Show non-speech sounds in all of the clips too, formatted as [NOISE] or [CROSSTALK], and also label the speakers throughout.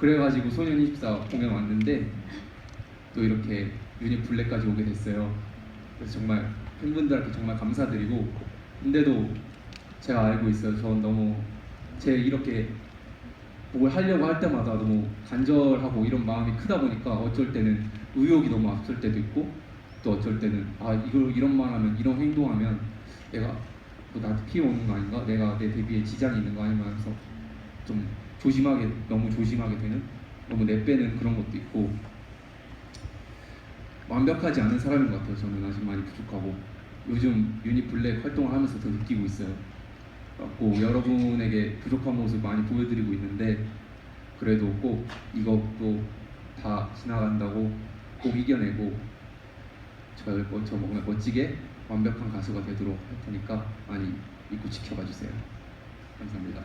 Speaker 1: 그래가지고 소년 24 공연 왔는데 또 이렇게 유닛 블랙까지 오게 됐어요. 그래서 정말 팬분들한테 정말 감사드리고 근데도 제가 알고 있어요. 전 너무 제 이렇게 뭘 하려고 할 때마다 너무 간절하고 이런 마음이 크다 보니까 어쩔 때는 의욕이 너무 앞설 때도 있고 또 어쩔 때는 아 이걸 이런 말하면 이런 행동하면 내가 뭐 나한테 피해 오는 거 아닌가? 내가 내 데뷔에 지장이 있는 거 아닌가 하면서 좀 조심하게 너무 조심하게 되는 너무 내빼는 그런 것도 있고 완벽하지 않은 사람인 것 같아요. 저는 아직 많이 부족하고 요즘 유닛 블랙 활동을 하면서 더 느끼고 있어요. 그래갖고 여러분에게 부족한 모습 많이 보여드리고 있는데 그래도 꼭 이것도 다 지나간다고 꼭 이겨내고 저, 뭐- 저 뭔가 멋지게 완벽한 가수가 되도록 할 테니까 많이 믿고 지켜봐 주세요. 감사합니다.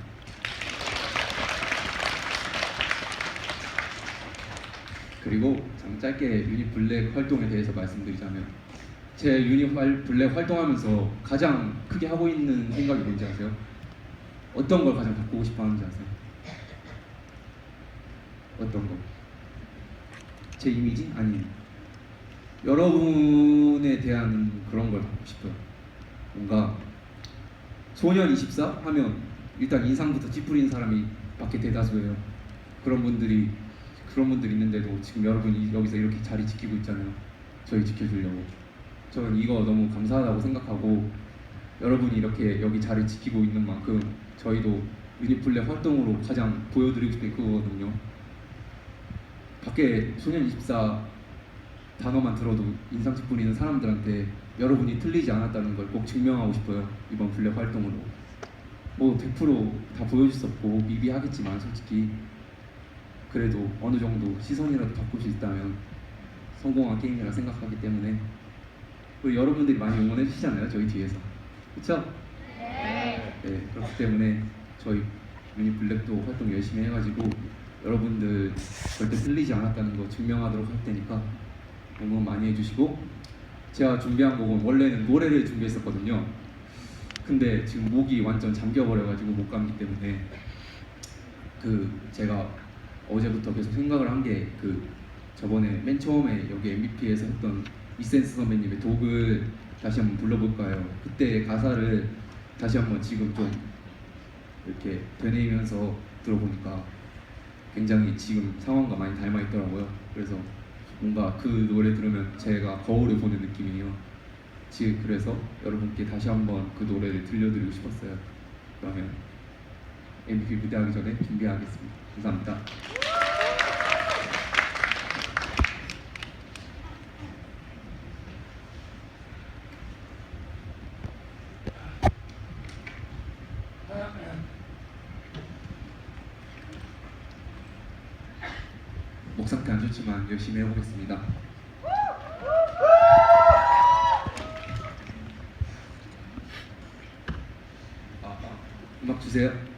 Speaker 1: 그리고 참 짧게 유닛 블랙 활동에 대해서 말씀드리자면 제 유닛 활- 블랙 활동하면서 가장 크게 하고 있는 생각이 뭔지 아세요? 어떤 걸 가장 바꾸고 싶어 하는지 아세요? 어떤 거? 제 이미지? 아니 여러분에 대한 그런 걸 받고 싶어요. 뭔가 소년 24 하면 일단 인상부터 찌푸리는 사람이 밖에 대다수예요. 그런 분들이 그런 분들 있는데도 지금 여러분이 여기서 이렇게 자리 지키고 있잖아요. 저희 지켜주려고. 저는 이거 너무 감사하다고 생각하고 여러분이 이렇게 여기 자리 지키고 있는 만큼 저희도 유니플레 활동으로 가장 보여드리고 싶은 게 그거거든요. 밖에 소년 24 단어만 들어도 인상 찌푸리는 사람들한테 여러분이 틀리지 않았다는 걸 꼭 증명하고 싶어요. 이번 블랙 활동으로. 뭐 100%다 보여줄 수 없고 미비하겠지만 솔직히 그래도 어느 정도 시선이라도 바꿀 수 있다면 성공한 게임이라 생각하기 때문에 우리 여러분들이 많이 응원해 주시잖아요 저희 뒤에서 그렇죠? 네. 그렇기 때문에 저희 유닛 블랙도 활동 열심히 해가지고 여러분들 절대 틀리지 않았다는 거 증명하도록 할 테니까 응원 많이 해주시고 제가 준비한 곡은 원래는 노래를 준비했었거든요 근데 지금 목이 완전 잠겨버려가지고 못 감기 때문에 그 제가 어제부터 계속 생각을 한 게 그 저번에 맨 처음에 여기 MVP에서 했던 이센스 선배님의 독을 다시 한번 불러볼까요? 그때 가사를 다시 한번 지금 좀 이렇게 되뇌이면서 들어보니까 굉장히 지금 상황과 많이 닮아 있더라고요. 그래서 뭔가 그 노래 들으면 제가 거울을 보는 느낌이에요. 지금 그래서 여러분께 다시 한번 그 노래를 들려드리고 싶었어요. 그러면 MVP 무대하기 전에 준비하겠습니다. 감사합니다. 목 상태 안 좋지만 열심히 해보겠습니다. 아, 아, 음악 주세요.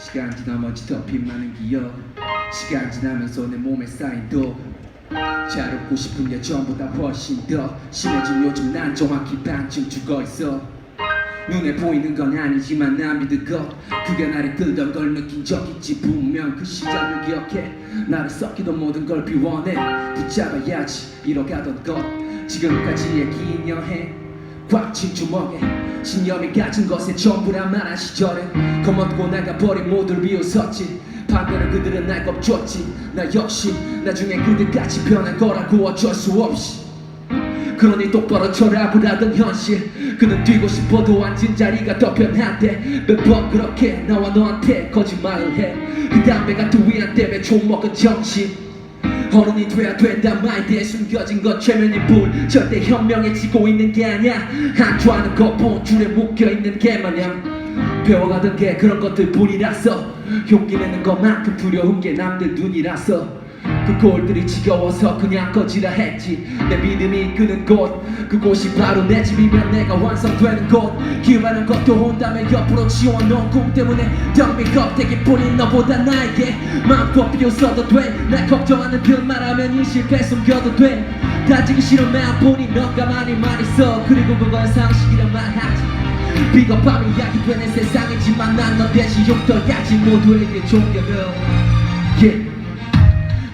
Speaker 1: 시간 지나면 짙어핀 많은 기억. 시간 지나면서 내 몸에 쌓인 독 자르고 싶은 게 전보다 훨씬 더. 심해진 요즘 난 정확히 반쯤 죽어 있어. 눈에 보이는 건 아니지만 난 믿을 것. 그게 나를 끌던 걸 느낀 적 있지 분명 그 시작을 기억해. 나를 썩히던 모든 걸 비워내. 붙잡아야지 잃어가던 것. 지금까지의 긴 여행 꽉친 주먹에 신념이 가진 것에 전부란 말한 시절에 겁먹고 나가버린 모두를 비웃었지. 반대로 그들은 날 겁줬지. 나 역시 나중에 그들같이 변한 거라고 어쩔 수 없이. 그러니 똑바로 철학을 하던 현실. 그는 뛰고 싶어도 앉은 자리가 더 편한데 몇번 그렇게 나와 너한테 거짓말을 해그 담배가 두 위안 때문에 총 먹은 정신 어른이 돼야 된다. 마인드에 숨겨진 것 최면의 불. 절대 현명해지고 있는 게 아니야. 한주하는 것본 줄에 묶여있는 게 마냥 배워가던 게 그런 것들 뿐이라서 용기 내는 것만큼 두려운 게 남들 눈이라서 그 꼴들이 지겨워서 그냥 꺼지라 했지. 내 믿음이 이끄는 곳 그곳이 바로 내 집이면 내가 완성되는 곳. 기회라는 것도 온다면 옆으로 지워놓은 꿈 때문에 덤빈 껍데기뿐인 너보다 나에게 마음껏 비웃어도 돼날 걱정하는 그 말하면 이 실패 숨겨도 돼. 다지기 싫은 마음뿐인 너가 많이 써. 그리고 그건 상식이란 말하지.
Speaker 2: 비겁함이 약이 되는 세상이지만 난 너 대신 용서야지 모두에게 존경을 yeah.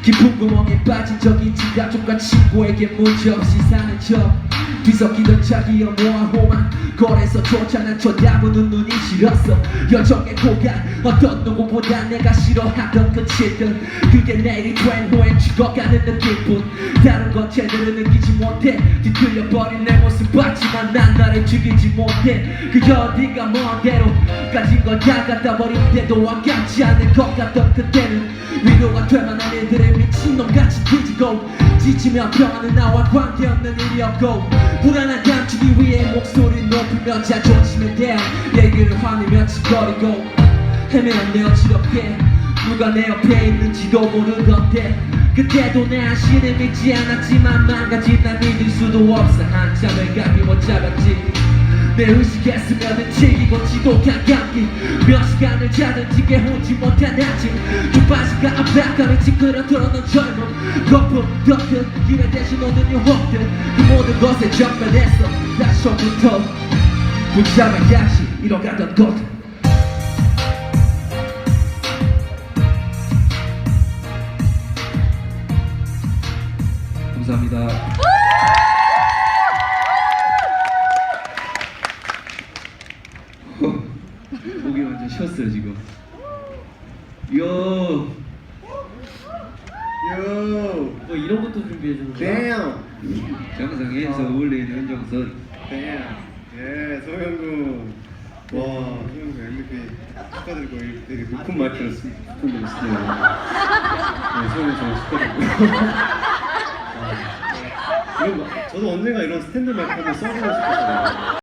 Speaker 2: 깊은 구멍에 빠진 적인 지. 가족과 친구에게 문제없이 사는 척 뒤섞이던 자기 혐오와 호만 거래서 쫓아난 쳐다보는 눈이 싫었어. 여정의 고간 어떤 누구보다 내가 싫어하던 그 질들. 그게 내일이 된 후엔 죽어가는 느낌뿐. 다른 건 제대로 느끼지 못해. 뒤틀려버린 내 모습 봤지만 난 나를 죽이지 못해. 그게 어딘가 먼 데로 가진 걸다 갖다 버린데도 아깝지 않을 것 같던 그때는 위로가 될 만한 일들에 미친놈같이 뒤지고 지치며 평안은 나와 관계없는 일이었고 불안한 감추기 위해 목소리 높이며 자존심에 대한 얘기를 화내며 짓거리고 헤매는 내 어지럽게. 누가 내 옆에 있는지도 모르던데 그때도 내 안신을 믿지 않았지만 망가진 난 믿을 수도 없어. 한참을 감이 못 잡았지 내 의식했으면 즐기고 지독한 감기 몇 시간을 자든지 깨우지 못한 아침. 두바지가 압박감에 찌그러들어 넌 젊음. 거품 덮은 기회 대신 오는 유혹들. 그 모든 것에 전멸했어 다시 처음부터. 붙잡아야지 잃어가던 것. 감사합니다 쉬었어요 지금 요
Speaker 3: 요!
Speaker 4: 뭐 이런 것도 준비해 주는 거야?
Speaker 3: damn!
Speaker 2: 정상에서 올리는 은정선
Speaker 3: damn! 예, 소영군. 와, 소영군 MVP 축하드리고 이 되게 높은 마이크로 스푼을 쓰네요. [LAUGHS] 네, 소영군 정말 축하드리고요. [LAUGHS] 아, 이거 막- 저도 언젠가 이런 스탠드 마이크 한번 써보고 싶었어요.